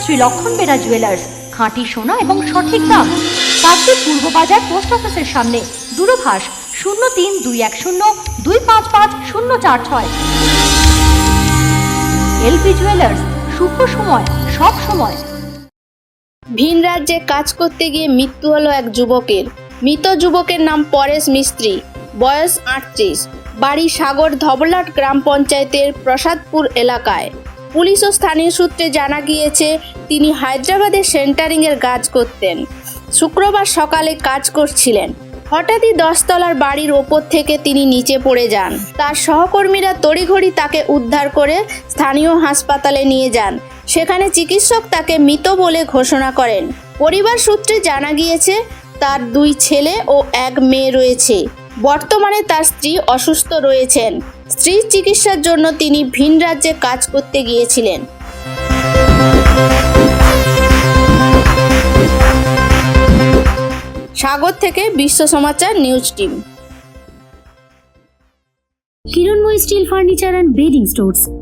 শ্রী লক্ষণ বেরা জুয়েলার্স খাঁটি সোনা এবং সঠিক দাম। কাকদ্বীপ পূর্ব বাজার পোস্ট অফিসের সামনে, দূরভাষ শূন্য তিন দুই এক শূন্য দুই পাঁচ পাঁচ শূন্য চার ছয়। এলপি জুয়েলার্স শুভ সময়, সব সময়। ভিন রাজ্যে কাজ করতে গিয়ে মৃত্যু হলো এক যুবকের। মৃত যুবকের নাম পরেশ মিস্ত্রি। বয়স আটত্রিশ। বাড়ি সাগর ধবলাট গ্রাম পঞ্চায়েতের প্রসাদপুর এলাকায়। পুলিশ ও স্থানীয় সূত্রে জানা গিয়েছে, তিনি হায়দ্রাবাদের সেন্টারিংয়ের কাজ করতেন। শুক্রবার সকালে কাজ করছিলেন। হঠাৎই দশতলার বাড়ির ওপর থেকে তিনি নিচে পড়ে যান। তার সহকর্মীরা তড়িঘড়ি তাকে উদ্ধার করে স্থানীয় হাসপাতালে নিয়ে যান। সেখানে চিকিৎসক তাকে মৃত বলে ঘোষণা করেন। পরিবার সূত্রে জানা গিয়েছে, তার দুই ছেলে ও এক মেয়ে রয়েছে। বর্তমানে তার স্ত্রী অসুস্থ রয়েছেন। স্ত্রী চিকিৎসার জন্য তিনি ভিন রাজ্যে কাজ করতে গিয়েছিলেন। সাগর থেকে বিশ্ব সমাচার news team. Kiranmoy steel furniture and bedding stores.